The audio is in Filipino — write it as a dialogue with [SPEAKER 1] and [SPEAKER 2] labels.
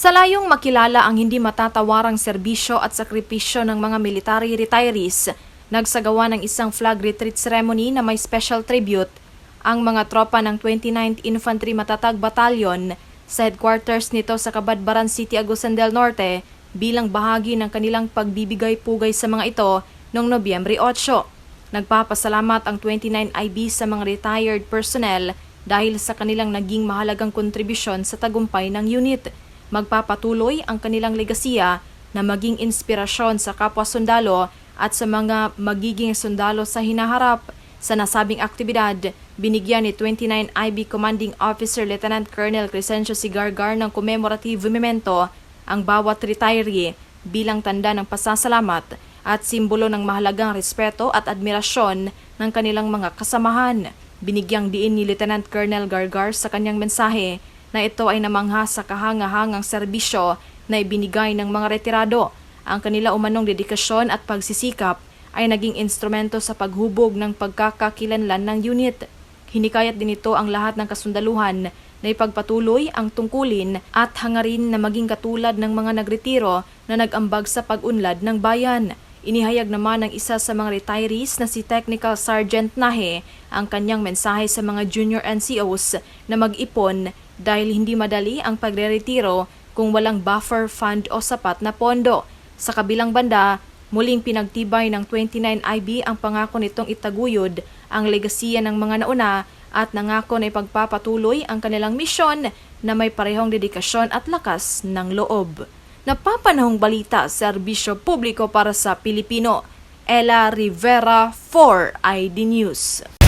[SPEAKER 1] Sa layong makilala ang hindi matatawarang serbisyo at sakripisyo ng mga military retirees, nagsagawa ng isang flag retreat ceremony na may special tribute ang mga tropa ng 29th Infantry Matatag Battalion sa headquarters nito sa Kabadbaran City, Agusan del Norte bilang bahagi ng kanilang pagbibigay-pugay sa mga ito noong Nobyembre 8. Nagpapasalamat ang 29IB sa mga retired personnel dahil sa kanilang naging mahalagang kontribusyon sa tagumpay ng unit. Magpapatuloy ang kanilang legasiya na maging inspirasyon sa kapwa sundalo at sa mga magiging sundalo sa hinaharap. Sa nasabing aktibidad, binigyan ni 29 IB Commanding Officer Lieutenant Colonel Crescencio Sigargar ng commemorative memento ang bawat retiree bilang tanda ng pasasalamat at simbolo ng mahalagang respeto at admirasyon ng kanilang mga kasamahan. Binigyang diin ni Lieutenant Colonel Gargar sa kanyang mensahe na ito ay namangha sa kahangahangang serbisyo na ibinigay ng mga retirado. Ang kanila umanong dedikasyon at pagsisikap ay naging instrumento sa paghubog ng pagkakakilanlan ng unit. Hinikayat din ito ang lahat ng kasundaluhan na ipagpatuloy ang tungkulin at hangarin na maging katulad ng mga nagretiro na nag-ambag sa pag-unlad ng bayan. Inihayag naman ng isa sa mga retirees na si Technical Sergeant Nahe ang kanyang mensahe sa mga junior NCOs na mag-ipon dahil hindi madali ang pagre-retiro kung walang buffer fund o sapat na pondo. Sa kabilang banda, muling pinagtibay ng 29IB ang pangako nitong itaguyod ang legasiya ng mga nauna at nangako na ipagpapatuloy ang kanilang misyon na may parehong dedikasyon at lakas ng loob. Napapanahong balita, serbisyo publiko para sa Pilipino. Ella Rivera, 4ID News.